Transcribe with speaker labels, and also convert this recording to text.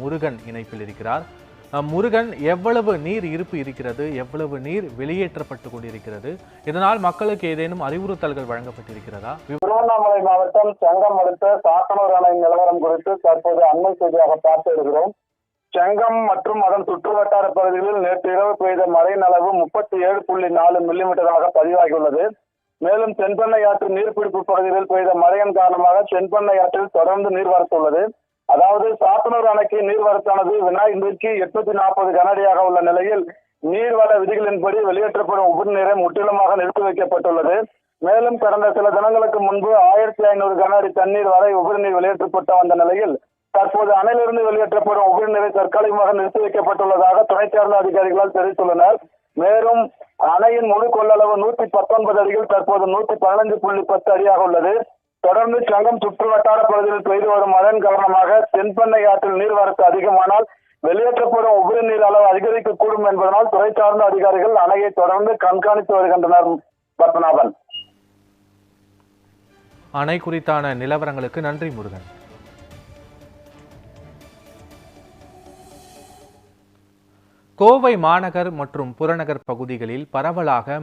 Speaker 1: முருகன் இணைப்பில் இருக்கிறார். முருகன் எவ்வளவு நீர் இருப்பு இருக்கிறது எவ்வளவு நீர் வெளியேற்றப்பட்டு கொண்டிருக்கிறது இதனால் மக்களுக்கு ஏதேனும் அறிவுறுத்தல்கள் வழங்கப்பட்டிருக்கிறதா?
Speaker 2: திருவண்ணாமலை மாவட்டம் செங்கம் அடுத்த சாத்தனூர் அணை நிலவரம் குறித்து தற்போது அண்மை செய்தியாக பார்த்து வருகிறோம். செங்கம் மற்றும் அதன் சுற்றுவட்டார பகுதிகளில் நேற்று இரவு பெய்த மழையின் அளவு முப்பத்தி ஏழு புள்ளி நாலு மில்லிமீட்டராக பதிவாகியுள்ளது. மேலும் தென்பெண்ணை ஆற்று நீர்பிடிப்பு பகுதிகளில் பெய்த மழையின் காரணமாக தென்பெண்ணை ஆற்றில் தொடர்ந்து நீர்வரத்து உள்ளது. அதாவது சாத்தனூர் அணைக்கு நீர்வரத்தானது? வினாடிக்கு எட்நூத்தி நாற்பது கனஅடியாக உள்ள நிலையில் நீர்வள விதிகளின்படி வெளியேற்றப்படும் உபரிநீரை முற்றிலுமாக நிறுத்தி வைக்கப்பட்டுள்ளது. மேலும் கடந்த சில தினங்களுக்கு முன்பு ஆயிரத்தி ஐநூறு கனஅடி தண்ணீர் வரை உபரிநீர் வெளியேற்றப்பட்டு வெளியேற்றப்பட்ட வந்த நிலையில் தற்போது அணையிலிருந்து வெளியேற்றப்படும் உபரிநீரை தற்காலிகமாக நிறுத்தி வைக்கப்பட்டுள்ளதாக துணை சார்ந்த அதிகாரிகளால் தெரிவித்துள்ளனர். மேலும் அணையின் முழு கொள்ளளவு நூத்தி பத்தொன்பது அடிகள் தற்போது நூத்தி பதினஞ்சு புள்ளி பத்து அடியாக உள்ளது. தொடர்ந்து சங்கம் சுற்று வட்டார பகுதியில் பெய்து வரும் மழையின் காரணமாக தென்பெண்ணை ஆற்றில் நீர்வரத்து அதிகமானால் வெளியேற்றப்படும் உபரி நீர் அளவு அதிகரிக்கக்கூடும் என்பதனால் துறை சார்ந்த அதிகாரிகள் அணையை தொடர்ந்து கண்காணித்து வருகின்றனர் பத்மநாபன்.
Speaker 1: அணை குறித்தான நிலவரங்களுக்கு நன்றி முருகன். கோவை மாநகர் மற்றும் புறநகர் பகுதிகளில் பரவலாக